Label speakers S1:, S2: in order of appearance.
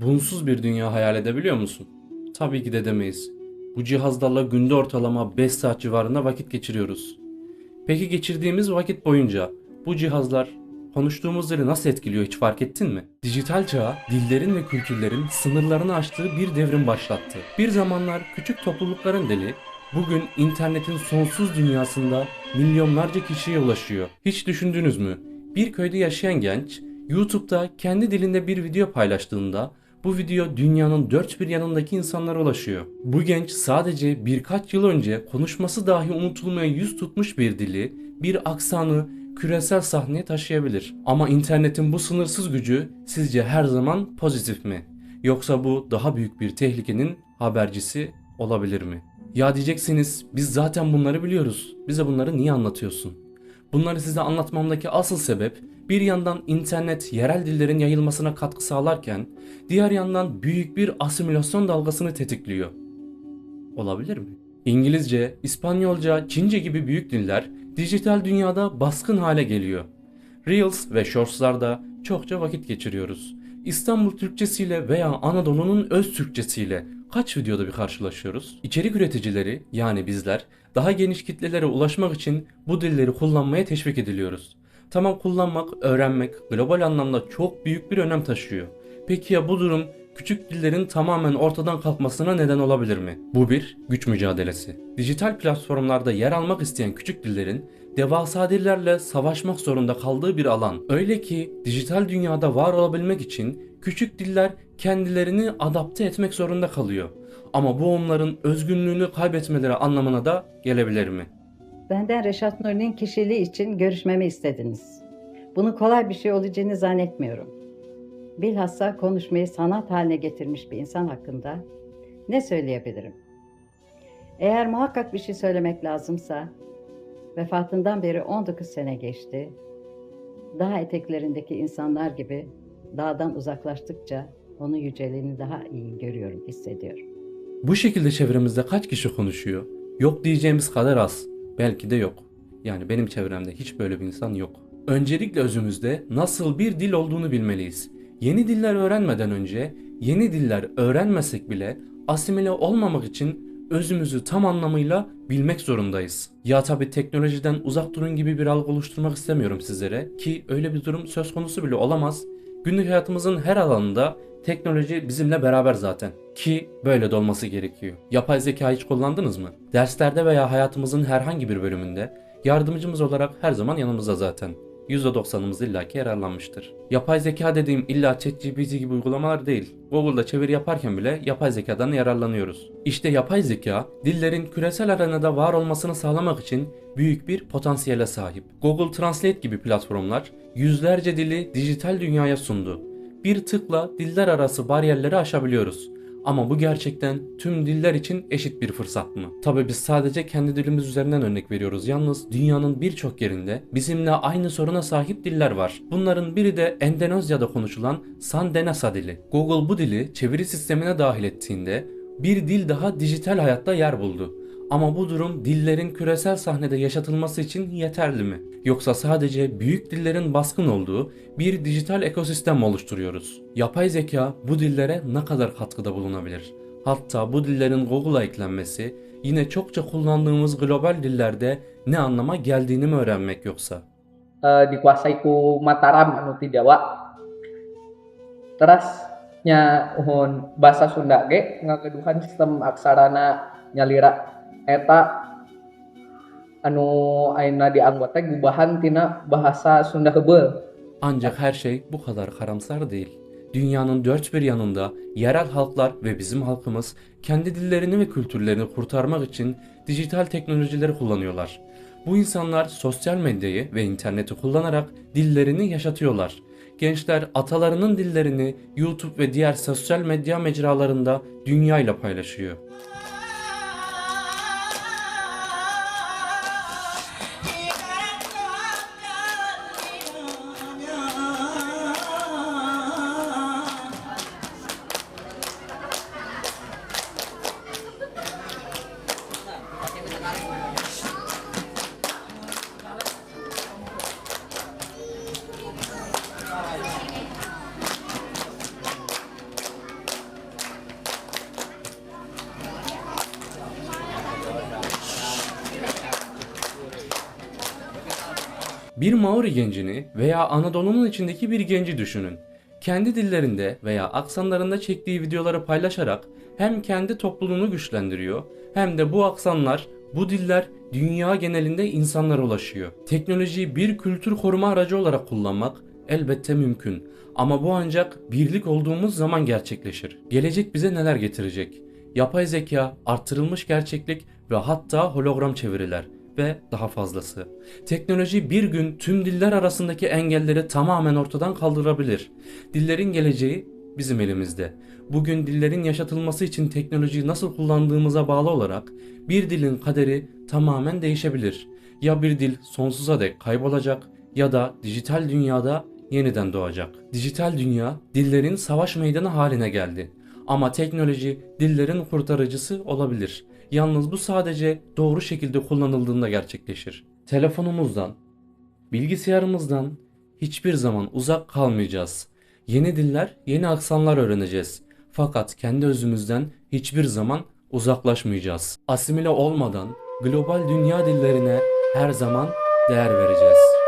S1: Bunsuz bir dünya hayal edebiliyor musun? Tabii ki de edemeyiz. Bu cihazlarla günde ortalama 5 saat civarında vakit geçiriyoruz. Peki geçirdiğimiz vakit boyunca bu cihazlar konuştuğumuz dili nasıl etkiliyor hiç fark ettin mi? Dijital çağ dillerin ve kültürlerin sınırlarını aştığı bir devrim başlattı. Bir zamanlar küçük toplulukların dili bugün internetin sonsuz dünyasında milyonlarca kişiye ulaşıyor. Hiç düşündünüz mü? Bir köyde yaşayan genç YouTube'da kendi dilinde bir video paylaştığında bu video dünyanın dört bir yanındaki insanlara ulaşıyor. Bu genç sadece birkaç yıl önce konuşması dahi unutulmaya yüz tutmuş bir dili, bir aksanı küresel sahneye taşıyabilir. Ama internetin bu sınırsız gücü sizce her zaman pozitif mi? Yoksa bu daha büyük bir tehlikenin habercisi olabilir mi? Ya diyeceksiniz biz zaten bunları biliyoruz. Bize bunları niye anlatıyorsun? Bunları size anlatmamdaki asıl sebep bir yandan internet yerel dillerin yayılmasına katkı sağlarken diğer yandan büyük bir asimilasyon dalgasını tetikliyor. Olabilir mi? İngilizce, İspanyolca, Çince gibi büyük diller dijital dünyada baskın hale geliyor. Reels ve Shorts'larda çokça vakit geçiriyoruz. İstanbul Türkçesiyle veya Anadolu'nun öz Türkçesiyle kaç videoda bir karşılaşıyoruz? İçerik üreticileri yani bizler daha geniş kitlelere ulaşmak için bu dilleri kullanmaya teşvik ediliyoruz. Tamam kullanmak, öğrenmek global anlamda çok büyük bir önem taşıyor. Peki ya bu durum küçük dillerin tamamen ortadan kalkmasına neden olabilir mi? Bu bir güç mücadelesi. Dijital platformlarda yer almak isteyen küçük dillerin devasa dillerle savaşmak zorunda kaldığı bir alan. Öyle ki dijital dünyada var olabilmek için küçük diller kendilerini adapte etmek zorunda kalıyor. Ama bu onların özgünlüğünü kaybetmeleri anlamına da gelebilir mi?
S2: Benden Reşat Nuri'nin kişiliği için görüşmemi istediniz. Bunu kolay bir şey olacağını zannetmiyorum. Bilhassa konuşmayı sanat haline getirmiş bir insan hakkında ne söyleyebilirim? Eğer muhakkak bir şey söylemek lazımsa, vefatından beri 19 sene geçti. Daha eteklerindeki insanlar gibi dağdan uzaklaştıkça onun yüceliğini daha iyi görüyorum, hissediyorum.
S1: Bu şekilde çevremizde kaç kişi konuşuyor? Yok diyeceğimiz kadar az. Belki de yok. Yani benim çevremde hiç böyle bir insan yok. Öncelikle özümüzde nasıl bir dil olduğunu bilmeliyiz. Yeni diller öğrenmeden önce, yeni diller öğrenmesek bile asimile olmamak için özümüzü tam anlamıyla bilmek zorundayız. Ya tabi teknolojiden uzak durun gibi bir algı oluşturmak istemiyorum sizlere ki öyle bir durum söz konusu bile olamaz. Günlük hayatımızın her alanında teknoloji bizimle beraber zaten. Ki böyle de olması gerekiyor. Yapay zeka hiç kullandınız mı? Derslerde veya hayatımızın herhangi bir bölümünde yardımcımız olarak her zaman yanımızda zaten. %90'ımız illaki yararlanmıştır. Yapay zeka dediğim illa ChatGPT gibi uygulamalar değil. Google'da çeviri yaparken bile yapay zekadan yararlanıyoruz. İşte yapay zeka, dillerin küresel arenada var olmasını sağlamak için büyük bir potansiyele sahip. Google Translate gibi platformlar yüzlerce dili dijital dünyaya sundu. Bir tıkla diller arası bariyerleri aşabiliyoruz. Ama bu gerçekten tüm diller için eşit bir fırsat mı? Tabii biz sadece kendi dilimiz üzerinden örnek veriyoruz. Yalnız dünyanın birçok yerinde bizimle aynı soruna sahip diller var. Bunların biri de Endonezya'da konuşulan Sandenasa dili. Google bu dili çeviri sistemine dahil ettiğinde bir dil daha dijital hayatta yer buldu. Ama bu durum dillerin küresel sahnede yaşatılması için yeterli mi? Yoksa sadece büyük dillerin baskın olduğu bir dijital ekosistem oluşturuyoruz? Yapay zeka bu dillere ne kadar katkıda bulunabilir? Hatta bu dillerin Google'a eklenmesi yine çokça kullandığımız global dillerde ne anlama geldiğini mi öğrenmek yoksa?
S3: eh, dikuasai ku Mataram anu ti Jawa. Terus nya uhun bahasa Sunda ge ngageduhan sistem aksarana nyalira eta anu ayeuna dianggap teh gubahan tina bahasa Sunda heubeul.
S1: Ancak her şey bu kadar karamsar değil. Dünyanın dört bir yanında yerel halklar ve bizim halkımız kendi dillerini ve kültürlerini kurtarmak için dijital teknolojileri kullanıyorlar. Bu insanlar sosyal medyayı ve interneti kullanarak dillerini yaşatıyorlar. Gençler atalarının dillerini YouTube ve diğer sosyal medya mecralarında dünyayla paylaşıyor. Bir Maori gencini veya Anadolu'nun içindeki bir genci düşünün. Kendi dillerinde veya aksanlarında çektiği videoları paylaşarak hem kendi topluluğunu güçlendiriyor hem de bu aksanlar, bu diller dünya genelinde insanlara ulaşıyor. Teknolojiyi bir kültür koruma aracı olarak kullanmak elbette mümkün. Ama bu ancak birlik olduğumuz zaman gerçekleşir. Gelecek bize neler getirecek? Yapay zeka, artırılmış gerçeklik ve hatta hologram çeviriler ve daha fazlası. Teknoloji bir gün tüm diller arasındaki engelleri tamamen ortadan kaldırabilir. Dillerin geleceği bizim elimizde. Bugün dillerin yaşatılması için teknolojiyi nasıl kullandığımıza bağlı olarak bir dilin kaderi tamamen değişebilir. Ya bir dil sonsuza dek kaybolacak ya da dijital dünyada yeniden doğacak. Dijital dünya dillerin savaş meydanı haline geldi. Ama teknoloji dillerin kurtarıcısı olabilir. Yalnız bu sadece doğru şekilde kullanıldığında gerçekleşir. Telefonumuzdan, bilgisayarımızdan hiçbir zaman uzak kalmayacağız. Yeni diller, yeni aksanlar öğreneceğiz. Fakat kendi özümüzden hiçbir zaman uzaklaşmayacağız. Asimile olmadan global dünya dillerine her zaman değer vereceğiz.